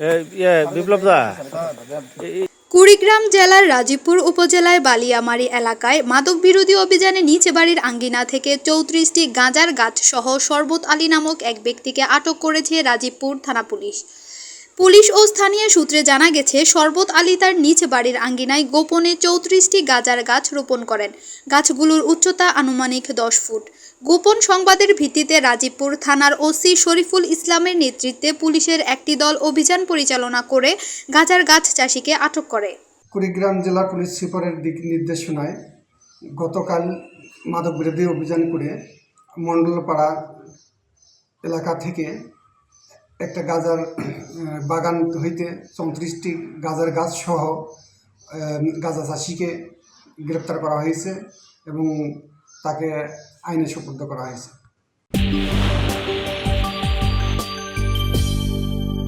ইয়ে কুড়িগ্রাম জেলার রাজীবপুর উপজেলায় বালিয়ামারি এলাকায় মাদক বিরোধী অভিযানে নিচে বাড়ির আঙ্গিনা থেকে চৌত্রিশটি গাঁজার গাছ সহ শরবত আলী নামক এক ব্যক্তিকে আটক করেছে রাজীবপুর থানা পুলিশ। পুলিশ ও স্থানীয় সূত্রে জানা গেছে, শরবত আলী তার নিচ বাড়ির আঙ্গিনায় গোপনে চৌত্রিশটি গাজার গাছ রোপণ করেন। গাছগুলোর উচ্চতা আনুমানিক দশ ফুট। গোপন সংবাদের ভিত্তিতে রাজীবপুর থানার ওসি শরীফুল ইসলামের নেতৃত্বে পুলিশের একটি দল অভিযান পরিচালনা করে গাজার গাছ চাষিকে আটক করে। কুড়িগ্রাম জেলা পুলিশ সুপারের দিক নির্দেশনায় গতকাল মাদক বিরোধী অভিযান করে মণ্ডলপাড়া এলাকা থেকে একটা গাজার বাগান হইতে চৌত্রিশটি গাজার গাছ সহ গাজা চাষিকে গ্রেপ্তার করা হয়েছে এবং তাকে আইনে সুপর্দ করা হয়েছে।